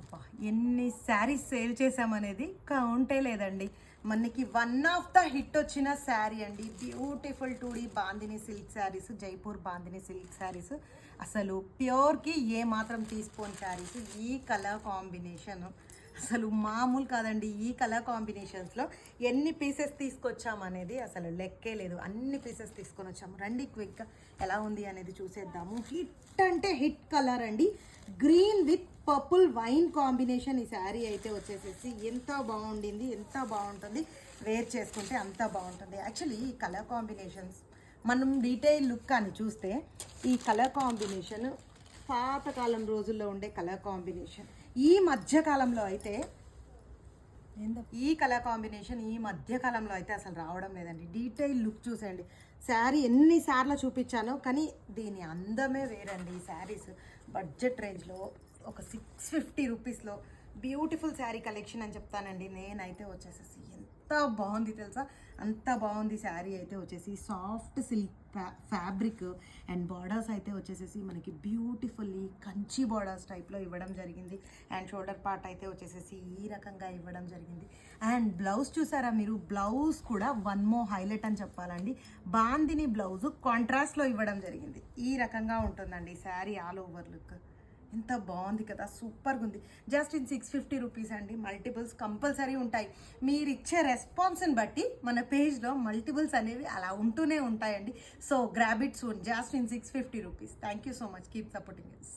అబ్బా ఎన్ని శారీస్ సేల్ చేసామనేది కౌంటే లేదండి. మనకి వన్ ఆఫ్ ద హిట్ వచ్చిన శారీ అండి. Beautiful two D bandhani silk saris Jaipur bandhani silk saris. అసలు ప్యూర్కి ఏ మాత్రం తీసుకోని శారీస్ ఈ కలర్ కాంబినేషన్. అసలు మామూలు కాదండి ఈ కలర్ కాంబినేషన్స్లో ఎన్ని పీసెస్ తీసుకొచ్చామనేది అసలు లెక్కే లేదు. అన్ని పీసెస్ తీసుకొని వచ్చాము. రండి క్విక్గా ఎలా ఉంది అనేది చూసేద్దాము. హిట్ అంటే హిట్ కలర్ అండి. Green with purple wine combination ఈ శారీ అయితే వచ్చేసేసి ఎంత బాగుండింది ఎంత బాగుంటుంది వేర్ చేసుకుంటే అంత బాగుంటుంది. యాక్చువల్లీ ఈ కలర్ కాంబినేషన్స్ మనం డీటెయిల్ లుక్ అని చూస్తే ఈ కలర్ కాంబినేషన్ పాతకాలం రోజుల్లో ఉండే కలర్ కాంబినేషన్ ఈ మధ్య కాలంలో అయితే ఈ కలర్ కాంబినేషన్ ఈ మధ్య కాలంలో అయితే అసలు రావడం లేదండి. డీటెయిల్ లుక్ చూసేయండి. శారీ ఎన్నిసార్లు చూపించానో కానీ దీని అందమే వేరండి ఈ శారీస్. బడ్జెట్ రేంజ్లో ఒక సిక్స్ ఫిఫ్టీ రూపీస్లో బ్యూటిఫుల్ శారీ కలెక్షన్ అని చెప్తానండి. నేనైతే వచ్చేసేసి ఎంత బాగుంది తెలుసా? అంత బాగుంది శారీ అయితే వచ్చేసి soft silk fabric and borders అయితే వచ్చేసేసి మనకి బ్యూటిఫుల్లీ కంచి బార్డర్స్ టైప్లో ఇవ్వడం జరిగింది. అండ్ షోల్డర్ పార్ట్ అయితే వచ్చేసేసి ఈ రకంగా ఇవ్వడం జరిగింది. అండ్ బ్లౌజ్ చూసారా మీరు? బ్లౌజ్ కూడా వన్ మో హైలైట్ అని చెప్పాలండి. బాందిని బ్లౌజ్ కాంట్రాస్ట్లో ఇవ్వడం జరిగింది. ఈ రకంగా ఉంటుందండి శారీ ఆల్ ఓవర్ లుక్. ఎంత బాగుంది కదా సూపర్గా ఉంది. Just in six fifty rupees అండి మల్టిపుల్స్ కంపల్సరీ ఉంటాయి. మీరు ఇచ్చే రెస్పాన్స్ని బట్టి మన పేజ్లో మల్టిపుల్స్ అనేవి అలా ఉంటూనే ఉంటాయండి. So grab it soon just in six fifty rupees thank you so much keep supporting us